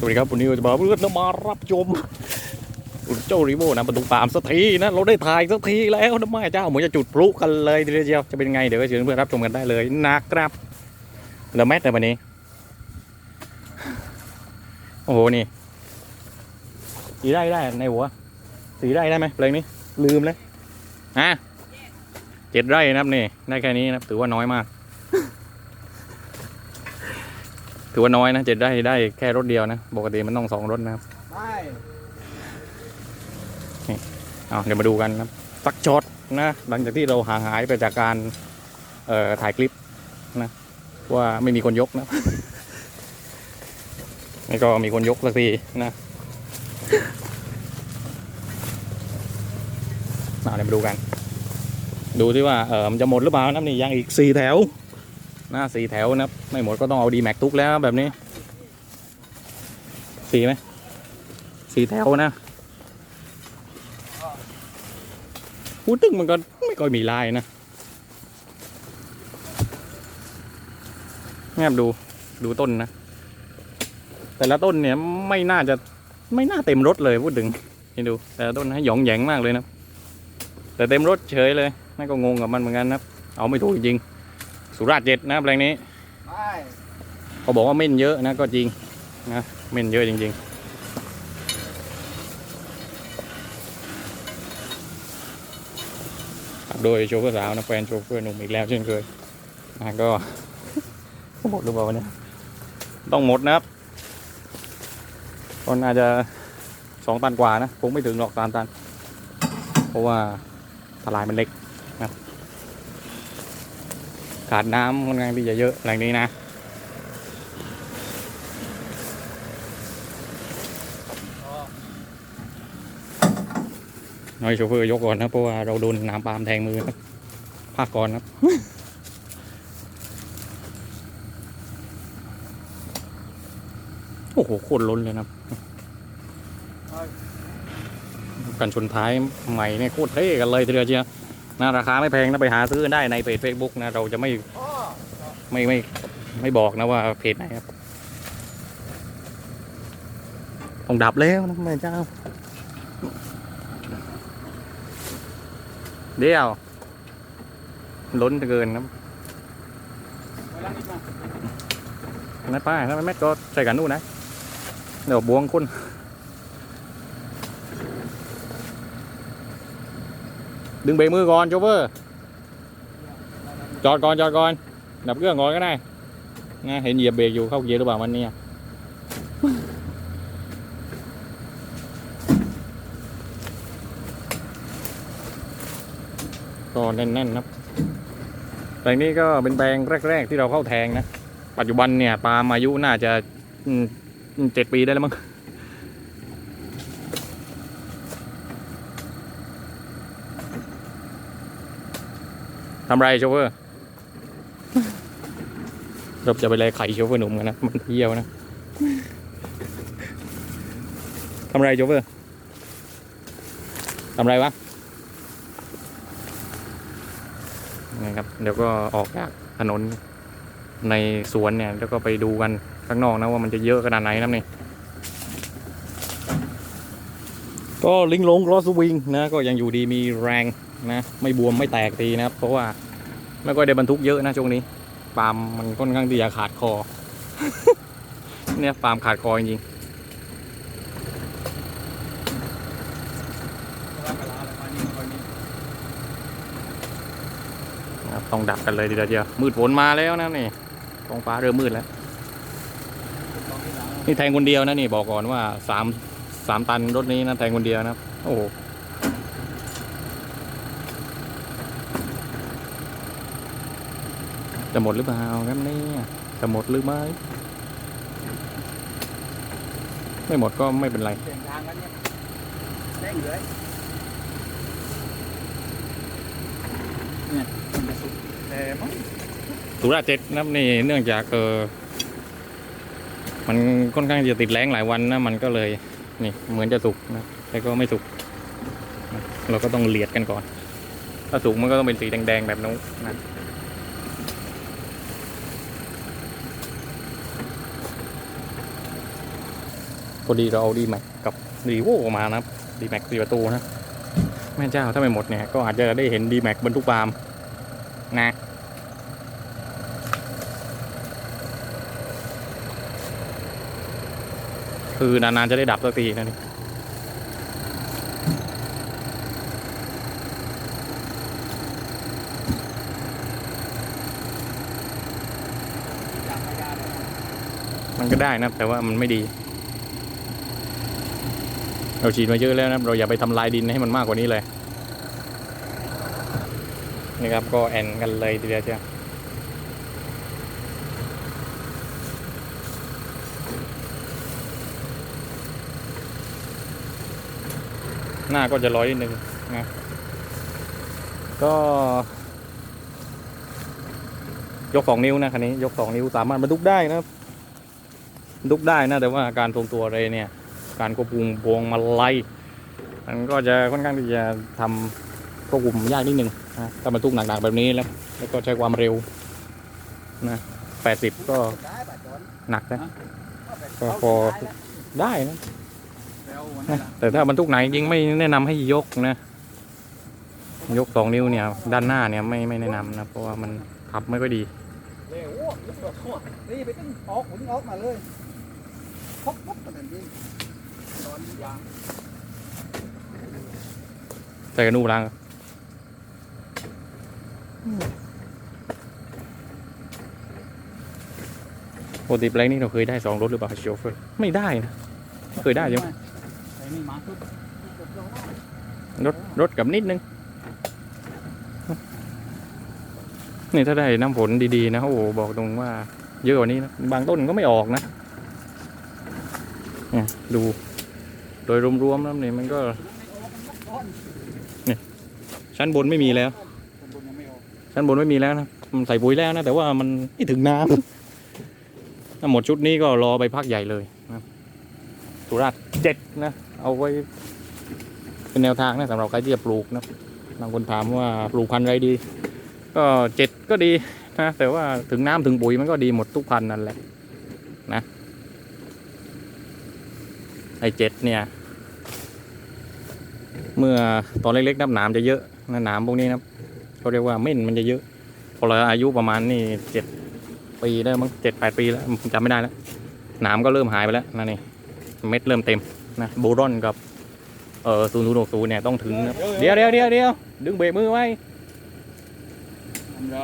สวัสดีครับวันนี้เราจะมาเพื่อนมารับชมเจ้ารีโวนะประตูปามสักทีนะเราได้ถ่ายสักทีแล้วนะแม่เจ้าเหมือนจะจุดพลุกันเลยทีเดียวจะเป็นไงเดี๋ยวก็เชิญเพื่อนรับชมกันได้เลยนะครับแล้วแมทในวันนี้ โอ้โหนี่สีได้ได้ในหัวสีได้ได้ไหมเพลงนี้ลืมเลยอะเจ็ดไร่นะครับนี่ได้แค่นี้นะถือว่าน้อยมาก ถือว่าน้อยนะเจ็ดไร่ได้แค่รถเดียวนะปกติมันต้องสองรถนะครับไม่เอาเดี๋ยวมาดูกันนะครับสักช็อตนะหลังจากที่เราห่างหายไปจากการเอ่อถ่ายคลิปนะว่าไม่มีคนยกนะนี่ก็มีคนยกสักทีนะเอาเดี๋ยวมาดูกัน ดูที่ว่าเออมันจะหมดหรือเปล่านะนี่ยังอีกสี่แถว หน้าสี่แถวนะครับ ไม่หมดก็ต้องเอาดีแม็กทุกแล้วแบบนี้ สี่ไหมสี่แถวนะพูดถึงมันก็ไม่ค่อยมีลายนะแงบดูดูต้นนะ แต่ละต้นเนี่ยไม่น่าจะไม่น่าเต็มรถเลยพูดถึงนี่ดู แต่ละต้นนะหยองแหยงมากเลยนะ แต่เต็มรถเฉยเลยน่าก็งงกับมันเหมือนกันนะเอาไม่ถูกจริง สุราษฎร์เจ็ดนะแปลงนี้ไม่เขาบอกว่าเม่นเยอะนะก็จริงนะเม่นเยอะจริงๆครับโดยโชเฟอร์สาวนะแฟนโชเฟอร์หนุ่มอีกแล้วเช่นเคยนะก็หมดหรือเปล่าวะเนี่ยต้องหมดนะครับก็น่าจะสองตันกว่านะคงไม่ถึงหรอกสามตัน เพราะว่าทลายมันเล็กนะ ขาดน้ำค่อนข้างที่จะเยอะแหล่งนี้นะ น้อยโชเฟอร์ยกก่อนนะเพราะว่าเราโดนน้ำปาล์มแทงมือครับพักก่อนครับโอ้โหโคตรล้นเลยนะครับกันชนท้ายใหม่เนี่ยโคตรเท่กันเลยทีเดียวเชียว นะราคาไม่แพงนะไปหาซื้อได้ในเพจ Facebook นะเราจะไม่ไม่ไม่ไม่บอกนะว่าเพจไหนครับต้องดับแล้วนะแม่เจ้า เดี๋ยว ล้นเกินนะไปล้างนิดมานั่นป้าถ้าไม่แม่ก็ใส่กันนู่นนะเดี๋ยวบวงคุณ ดึงเบรกมือก่อนโชเฟอร์ จอดก่อนจอดก่อน ดับเครื่องก่อนก็ได้นะเห็นเหยียบเบรกอยู่เข้าเกียร์หรือเปล่ามันเนี่ยก็แน่นๆครับแปลงนี้ก็เป็นแปลงแรก ๆ ที่เราเข้าแทงนะ ปัจจุบันเนี่ยปาล์มอายุน่าจะเจ็ดปีได้แล้วมั้ง ทำไรโชเฟอร์เราจะไปเลยไข่โชเฟอร์หนุ่มกันนะ มันเยี่ยวนะทำไรโชเฟอร์ทำไรวะนี่ครับ เดี๋ยวก็ออกจากถนนในสวนเนี่ย แล้วก็ไปดูกันข้างนอกนะว่ามันจะเยอะขนาดไหนนะนี่ก็ลิงลงรอสวิงนะ ก็ยังอยู่ดีมีแรง นะไม่บวมไม่แตกตีนะครับ เพราะว่าไม่ค่อยได้บรรทุกเยอะนะช่วงนี้ปาล์มมันค่อนข้างที่จะขาดคอ เนี่ยปาล์มขาดคอจริงครับต้องดับกันเลยทีเดียวมืดฝนมาแล้วนะนี่ท้องฟ้าเริ่มมืดแล้ว นี่แทงคนเดียวนะนี่บอกก่อนว่าสามสามตันรถนี้นะแทงคนเดียวนะ โอ้โห จะหมดหรือเปล่าครับเนี่ยจะหมดหรือไม่ไม่หมดก็ไม่เป็นไรเปลี่ยนทางกันเนี่ยเร่งเลยเนี่ยมันจะสุดแต่มั้งสุราษฎร์เจ็ดนะครับนี่เนื่องจากเออมันค่อนข้างจะติดแรงหลายวันนะมันก็เลยนี่เหมือนจะสุกนะแต่ก็ไม่สุกนะเราก็ต้องเลียดกันก่อน ถ้าสุกมันก็ต้องเป็นสีแดงๆแบบนู้นนะ พอดีเราเอาดีแม็กกับรีโวมานะครับดีแม็กสี่ประตูนะแม่เจ้าถ้าไม่หมดเนี่ยก็อาจจะได้เห็นดีแม็กบรรทุกปาล์มนะคือนานๆจะได้ดับสักทีนะนี่มันก็ได้นะแต่ว่ามันไม่ดี เราฉีดมาเยอะแล้วนะเราอย่าไปทำลายดินให้มันมากกว่านี้เลยนี่ครับก็แอนกันเลยทีเดียวเชียวหน้าก็จะร้อยนิดนึงนะก็ยกสองนิ้วนะคันนี้ยกสองนิ้วสามารถบรรทุกได้นะครับลุกได้นะแต่ว่าการทรงตัวอะไรเนี่ย การควบคุมพวงมาลัยมันก็จะค่อนข้างที่จะทำควบคุมยากนิดนึงนะถ้าบรรทุกหนักๆแบบนี้แล้ว แล้วก็ใช้ความเร็วนะแปดสิบก็หนักนะก็พอได้นะนะแต่ถ้าบรรทุกไหนจริงไม่แนะนำให้ยกนะ ยกสองนิ้วเนี่ย ด้านหน้าเนี่ยไม่ไม่แนะนำนะ เพราะว่ามันขับไม่ค่อยดีเร็วโอ้ยกโทษนี่ไปตึ้งออกหมุนออกมาเลยพบพบกันจริงตอนยาง ใส่กระนูล้างปกติแปลงนี้เราเคยได้สองรถหรือเปล่าโชเฟอร์ไม่ได้นะไม่เคยได้ใช่ไหมไอ้นี่มาทุบรถรถกับนิดนึง นี่ถ้าได้น้ำฝนดีๆนะ โอ้โหบอกตรงว่าเยอะกว่านี้นะ บางต้นก็ไม่ออกนะเนี่ยดู โดยรวมๆแล้วเนี่ยมันก็ชั้นบนไม่มีแล้วบนยังไม่ออกชั้นบนไม่มีแล้วนะมันใส่ปุ๋ยแล้วนะ แต่ว่ามันไม่ถึงน้ำถ้าหมดชุดนี้ก็รอไปพักใหญ่เลยนะสุราษฎร์เจ็ดนะ เอาไว้ เป็นแนวทางนะสำหรับใครที่จะปลูกนะบางคนถามว่าปลูกพันธุ์อะไรดี ก็เจ็ดก็ดีนะแต่ว่าถึงน้ำถึงปุ๋ยมันก็ดีหมดทุกพันธุ์นั่นแหละนะไอเจ็ดเนี่ย เมื่อตอนเล็กๆน้ำหนามจะเยอะนะหนามพวกนี้นะเขาเรียกว่าเม่นมันจะเยอะพอเราอายุประมาณนี่เจ็ดปีได้มั้งเจ็ดแปดปีแล้วผมจำไม่ได้แล้วหนามก็เริ่มหายไปแล้วนั่นนี่เม็ดเริ่มเต็มนะโบรอนกับเออศูนย์ศูนย์หกศูนย์เนี่ยต้องถึงนะเดี๋ยวเดี๋ยวเดี๋ยวเดี๋ยวดึงเบรกมือไว้ทำไร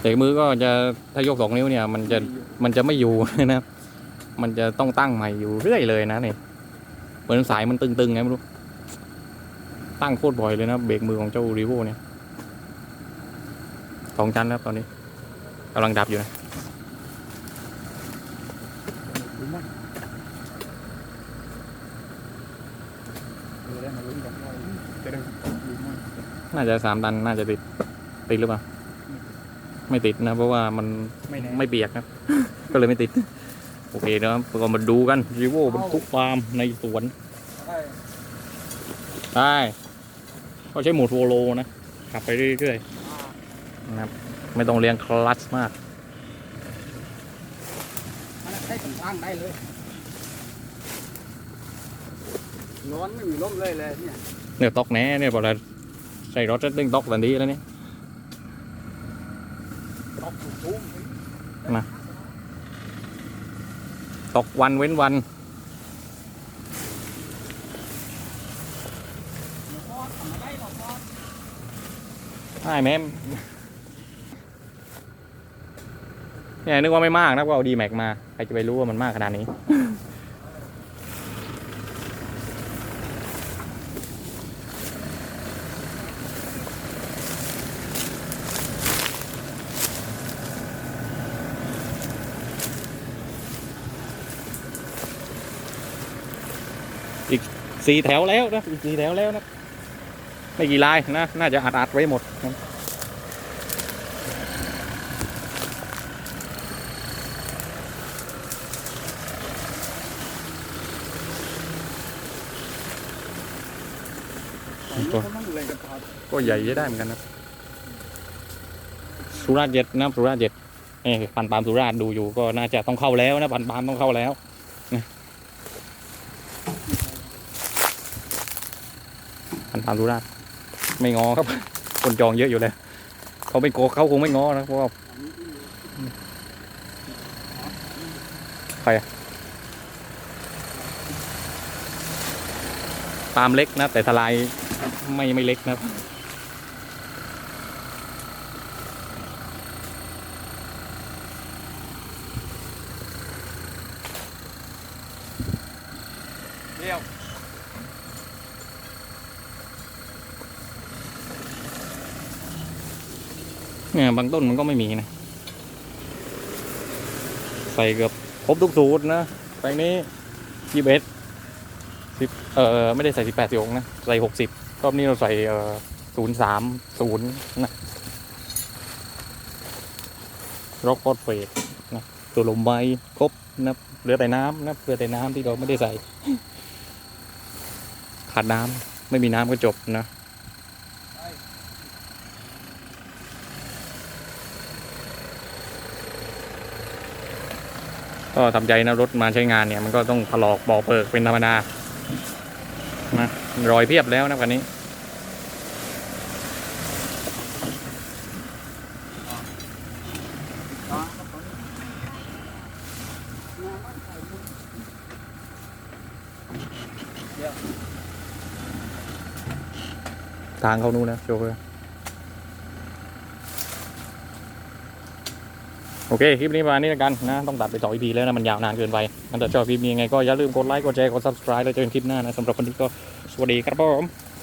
เบรกมือก็จะถ้ายกสองนิ้วเนี่ยมันจะมันจะไม่อยู่นะ มันจะต้องตั้งใหม่อยู่เรื่อยเลยนะนี่เหมือนสายมันตึงๆไงไม่รู้ ตั้งโคตรบ่อยเลยนะเบรกมือของเจ้ารีโวเนี่ยสองชั้นแล้วตอนนี้กำลังดับอยู่นะน่าจะสามตันน่าจะติดติดหรือเปล่า ไม่ติดนะ เพราะว่ามันไม่แน่ไม่เปียกนะ ก็เลยไม่ติด โอเคนะครับก็มาดูกันรีโวบรรทุกฟาร์มในสวนได้ได้ก็ใช้โหมดโวโลนะขับไปเรื่อยๆนะครับไม่ต้องเลี้ยงคลัตช์มากมันใช้ตรงทางได้เลยร้อนไม่มีลมเลยเลยเนี่ยเนี่ยตอกแหน่เนี่ยพอเราใส่รถจะตึงตอกทันทีแล้วเนี่ยตอกสูง ตกวันเว้นวันใช่แม่เนี่ยนึกว่าไม่มากนะก็เอาดีแม็กมา ใครจะไปรู้ว่ามันมากขนาดนี้ อีก สี่แถวแล้วนะอีกสี่แถวแล้วนะไม่กี่ลายนะ น่าจะอัดอัดๆไว้หมดนะก็ก็ใหญ่ได้เหมือนกันนะสุราษฎร์เจ็ดนะสุราษฎร์เจ็ดนี่พันปาล์มสุราษฎร์ดูอยู่ก็น่าจะต้องเข้าแล้วนะพันปาล์มต้องเข้าแล้วนะ พันปาล์มสุราษฎร์ไม่งอครับ คนจองเยอะอยู่เลยเขาไม่โกเขาคงไม่งอนะเพราะว่าปาล์มเล็กนะ แต่ทลายไม่ไม่เล็กนะครับ เดียว เนี่ยบางต้นมันก็ไม่มีนะ ใส่เกือบครบทุกสูตรนะใส่นี้ยี่สิบเอ็ดสิบเออไม่ได้ใส่สิบแปดสิบนะ ใส่หกสิบรอบนี้เราใส่เออศูนย์สามศูนย์นะร็อกฟอสเฟตนะตัวลมใบครบนะเหลือแต่น้ำนะเหลือแต่น้ำที่เราไม่ได้ใส่ ขาดน้ำไม่มีน้ำก็จบนะ ก็ทำใจนะรถมาใช้งานเนี่ยมันก็ต้องถลอกบอกเปิกเป็นธรรมดานะรอยเพียบแล้วนะคันนี้ทางเขานู้นนะโชเฟอร์ โอเค คลิปนี้ประมาณนี้แล้วกันนะ ต้องตัดไปต่ออีพีแล้วนะ มันยาวนานเกินไปงั้นถ้าชอบคลิปนี้ยังไงก็อย่าลืมกดไลค์ กดแชร์ กด subscribe แล้วเจอกันคลิปหน้านะสำหรับวันนี้ก็สวัสดีครับผม